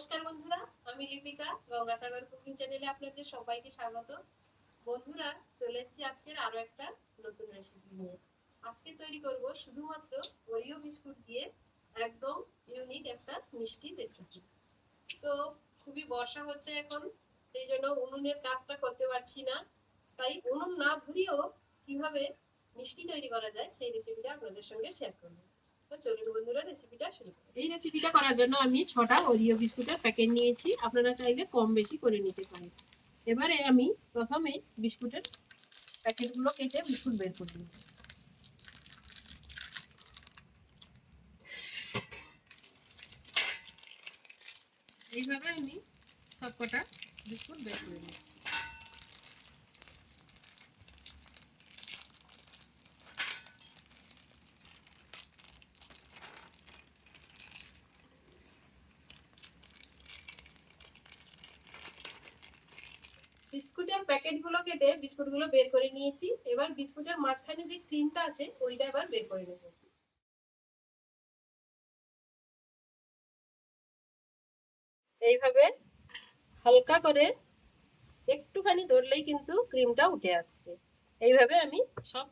নমস্কার বন্ধুরা, আমি লিপিকা, গঙ্গাসাগর কুকিং চ্যানেলে আপনাদের সবাইকে স্বাগত। বন্ধুরা, চলে এসেছি আজকের আরও একটা নতুন রেসিপি নিয়ে। আজকে তৈরি করব শুধুমাত্র ওরিও বিস্কুট দিয়ে একদম ইউনিক একটা মিষ্টি রেসিপি তো খুবই বর্ষা হচ্ছে এখন, সেই জন্য উনুনের কাজটা করতে পারছি না। তাই উনুন না ধরিয়েও কীভাবে মিষ্টি তৈরি করা যায় সেই রেসিপিটা আপনাদের সঙ্গে শেয়ার করব। তো বন্ধুরা রেসিপিটা শুরু এই রেসিপিটা করার জন্য আমি ছটা ওরিও বিস্কুটের প্যাকেট নিয়েছি। আপনারা চাইলে কম বেশি করে নিতে পারেন। এবারে আমি প্রথমে বিস্কুটের প্যাকেটগুলো কেটে বিস্কুট বের করে নিই এইভাবে আমি সবকটা বিস্কুট বের করে নিচ্ছি। বিস্কুটের প্যাকেটগুলো কেটে বিস্কুটগুলো বের করে নিয়েছি। এবার বিস্কুটের মাঝখানে যে ক্রিমটা আছে, ওইটা এবার বের করে নেব। এইভাবে হালকা করে একটুখানি ধরলেই কিন্তু ক্রিমটা উঠে আসছে। এইভাবে আমি সব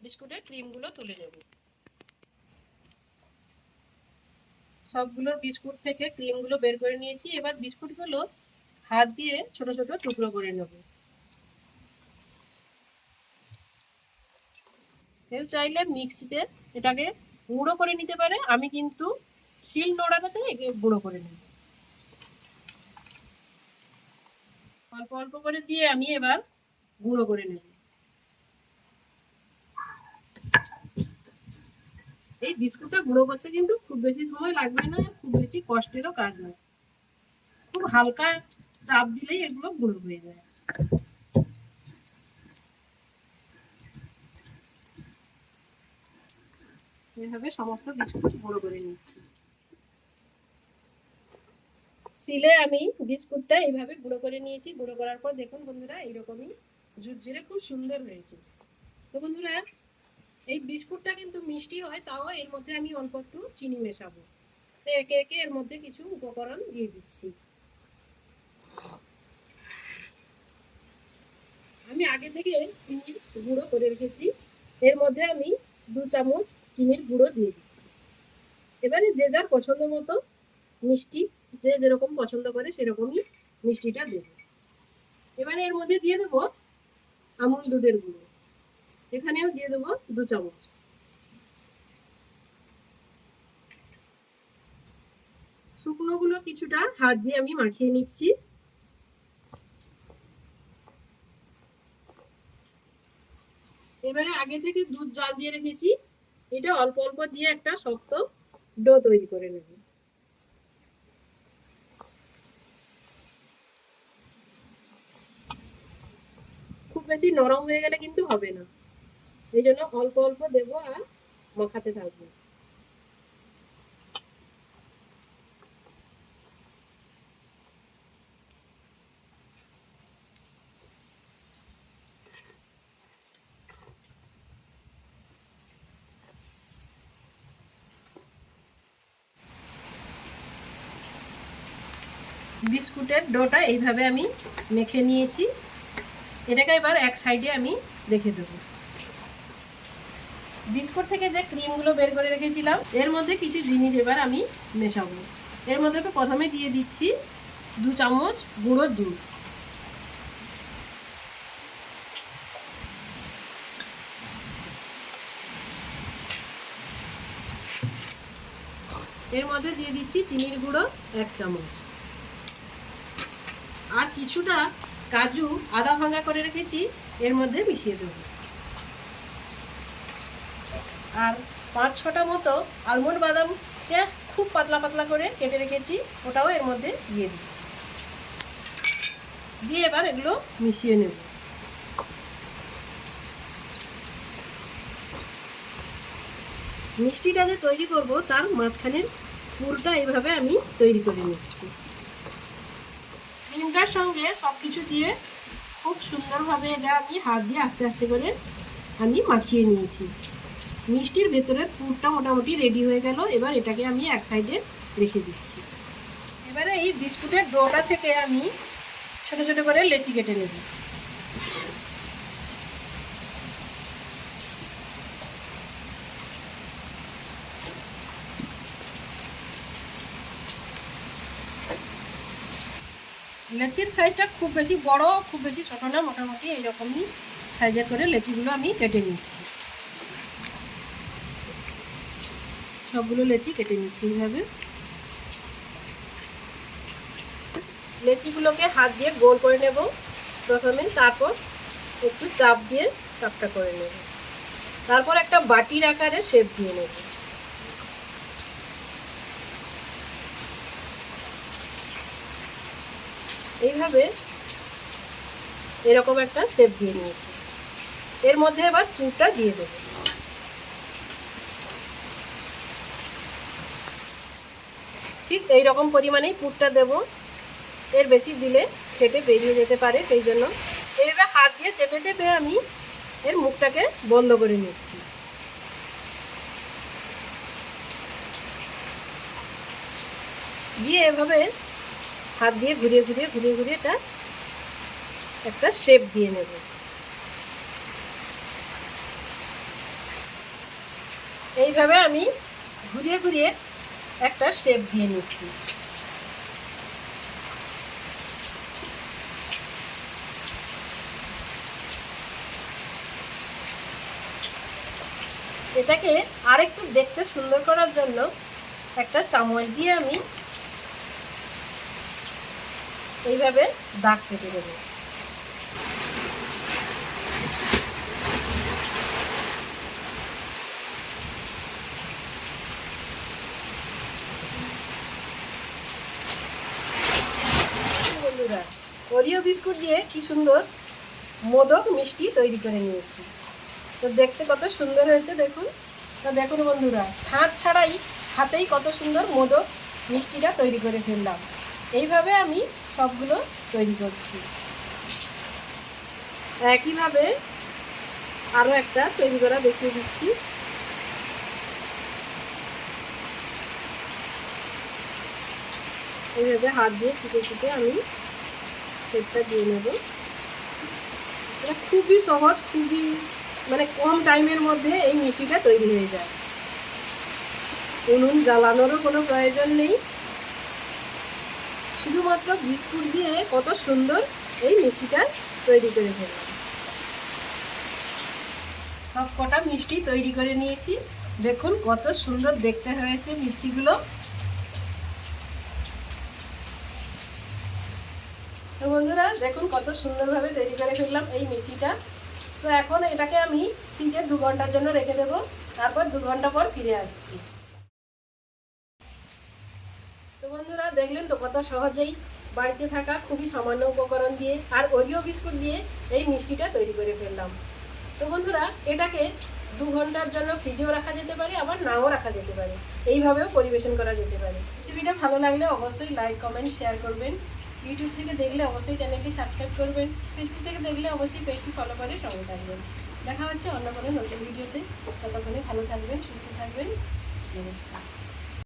বিস্কুটের ক্রিমগুলো তুলে নেব। সবগুলোর বিস্কুট থেকে ক্রিমগুলো বের করে নিয়েছি। এবার বিস্কুটগুলো হাত দিয়ে ছোট ছোট টুকরো করে নেব। কেউ চাইলে মিক্সিতে এটাকে গুঁড়ো করে নিতে পারে, আমি কিন্তু শিল নোড়াটাতে একে গুঁড়ো করে নেব। অল্প অল্প করে দিয়ে আমি এবার গুঁড়ো করে নেব। এই বিস্কুটটা গুঁড়ো করতে কিন্তু খুব বেশি সময় লাগবে না, খুব বেশি কষ্টেরও কাজ নয়। খুব হালকা চাপ দিলেই এগুলো গুঁড়ো হয়ে যায়। এভাবে সমস্ত বিস্কুট গুঁড়ো করে নিচ্ছি। সিলে আমি বিস্কুটটা এইভাবে গুঁড়ো করে নিয়েছি। গুঁড়ো করার পর দেখুন বন্ধুরা, এইরকমই ঝুরঝুরে খুব সুন্দর হয়েছে। তো বন্ধুরা, এই বিস্কুটটা কিন্তু মিষ্টি হয়, তাও এর মধ্যে আমি অল্প একটু চিনি মেশাবো। তো একে একে এর মধ্যে কিছু উপকরণ দিয়ে দিচ্ছি। আমি আগে থেকে চিনির গুঁড়ো করে রেখেছি। এর মধ্যে আমি দু চামচ চিনির গুঁড়ো দিয়ে দিচ্ছি। এবারে যে যার পছন্দ মতো মিষ্টি, যে যেরকম পছন্দ করে সেরকমই মিষ্টিটা দেব। এবারে এর মধ্যে দিয়ে দেবো আমুল দুধের গুঁড়ো। এখানেও দিয়ে দেবো দু চামচ। শুকনোগুলো কিছুটা হাত দিয়ে আমি মাখিয়ে নিচ্ছি। এবারে আগে থেকে দুধ জাল দিয়ে রেখেছি। এটা অল্প অল্প দিয়ে একটা শক্ত ডো তৈরি করে নেব। খুব বেশি নরম হয়ে গেলে কিন্তু হবে না। এই জন্য অল্প অল্প দেবো আর মাখাতে থাকব। বিস্কুটের ডোটা এইভাবে আমি মেখে নিয়েছি। এটাকে এবার এক সাইডে আমি রেখে দেবো। বিস্কুট থেকে যে ক্রিমগুলো বের করে রেখেছিলাম, এর মধ্যে কিছু জিনিস এবার আমি মেশাবো। এর মধ্যে প্রথমে দিয়ে দিচ্ছি দু চামচ গুঁড়োর দুধ। এর মধ্যে দিয়ে দিচ্ছি চিনির গুঁড়ো এক চামচ। কিছুটা কাজু আদা ভাঙা করে রেখেছি, এর মধ্যে মিশিয়ে দেবো। আর পাঁচ ছটা মতো আলমন্ড বাদামকে খুব পাতলা পাতলা করে কেটে রেখেছি, ওটাও এর মধ্যে দিয়ে দিচ্ছি। দিয়ে এবার এগুলো মিশিয়ে নেব। মিষ্টিটা যে তৈরি করব, তার মাঝখানের পুরটা এইভাবে আমি তৈরি করে নিচ্ছি। ক্রিমটার সঙ্গে সব কিছু দিয়ে খুব সুন্দরভাবে এটা আমি হাত দিয়ে আস্তে আস্তে করে আমি মাখিয়ে নিয়েছি। মিষ্টির ভেতরের পুরটা মোটামুটি রেডি হয়ে গেল। এবার এটাকে আমি এক সাইডে রেখে দিচ্ছি। এবারে এই বিস্কুটের ডোটা থেকে আমি ছোট ছোট করে লেচি কেটে নেব। লেচির সাইজটা খুব বেশি বড়, খুব বেশি ছোট না, মোটামুটি এইরকমই সাইজে করে লেচিগুলো আমি কেটে নিচ্ছি। সবগুলো লেচি কেটে নিচ্ছি এইভাবে। লেচিগুলোকে হাত দিয়ে গোল করে নেব প্রথমে, তারপর একটু চাপ দিয়ে চাপটা করে নেব। তারপর একটা বাটির আকারে শেপ দিয়ে নেব। এইভাবে এরকম একটা সেপ দিয়ে নিয়েছি। এর মধ্যে এবার পুরটা দিয়ে দেবো। ঠিক এই রকম পরিমাণেই পুরটা দেব। এর বেশি দিলে ফেটে বেরিয়ে যেতে পারে, সেই জন্য। এইভাবে হাত দিয়ে চেপে চেপে আমি এর মুখটাকে বন্ধ করে নিচ্ছি। দিয়ে এভাবে হাত দিয়ে ঘুরিয়ে ঘুরিয়ে ঘুরিয়ে ঘুরিয়ে এটা একটা শেপ দিয়ে নেব। এইভাবে আমি ঘুরিয়ে ঘুরিয়ে একটা শেপ দিয়ে নিচ্ছি। এটাকে আরেকটু দেখতে সুন্দর করার জন্য একটা চামচ দিয়ে আমি এইভাবে দাগ কেটে দেবো। বন্ধুরা ওরিও বিস্কুট দিয়ে কি সুন্দর মোদক মিষ্টি তৈরি করে নিয়েছি। তো দেখতে কত সুন্দর হয়েছে দেখুন। তো দেখুন বন্ধুরা ছাঁচ ছাড়াই হাতেই কত সুন্দর মোদক মিষ্টিটা তৈরি করে ফেললাম। এইভাবে আমি সবগুলো তৈরি করছি। একইভাবে আরও একটা তৈরি করা দেখিয়ে দিচ্ছি। এইভাবে হাত দিয়ে চিপে চিপে আমি সেটটা দিয়ে নেব। এটা খুবই সহজ, খুবই মানে কম টাইমের মধ্যে এই মিষ্টিটা তৈরি হয়ে যায়। উনুন জ্বালানোরও কোনো প্রয়োজন নেই। শুধুমাত্র বিস্কুট দিয়ে কত সুন্দর এই মিষ্টিটা তৈরি করে ফেললাম। সব কটা মিষ্টি তৈরি করে নিয়েছি। দেখুন কত সুন্দর দেখতে হয়েছে মিষ্টিগুলো। তো বন্ধুরা, দেখুন কত সুন্দরভাবে তৈরি করে ফেললাম এই মিষ্টিটা। তো এখন এটাকে আমি ফ্রিজে দু ঘণ্টার জন্য রেখে দেবো। তারপর দু ঘণ্টা পর ফিরে আসছি। তো বন্ধুরা, দেখলেন তো কত সহজেই বাড়িতে থাকা খুবই সামান্য উপকরণ দিয়ে আর ওরিও বিস্কুট দিয়ে এই মিষ্টিটা তৈরি করে ফেললাম। তো বন্ধুরা, এটাকে দু ঘণ্টার জন্য ফ্রিজেও রাখা যেতে পারে, আবার নাও রাখা যেতে পারে। এইভাবেও পরিবেশন করা যেতে পারে। রেসিপিটা ভালো লাগলে অবশ্যই লাইক, কমেন্ট, শেয়ার করবেন। ইউটিউব থেকে দেখলে অবশ্যই চ্যানেলটি সাবস্ক্রাইব করবেন। ফেসবুক থেকে দেখলে অবশ্যই পেজটি ফলো করে সঙ্গে থাকবেন। দেখা হচ্ছে অন্য কোনো নতুন ভিডিওতে। ততক্ষণে ভালো থাকবেন, সুস্থ থাকবেন। নমস্কার।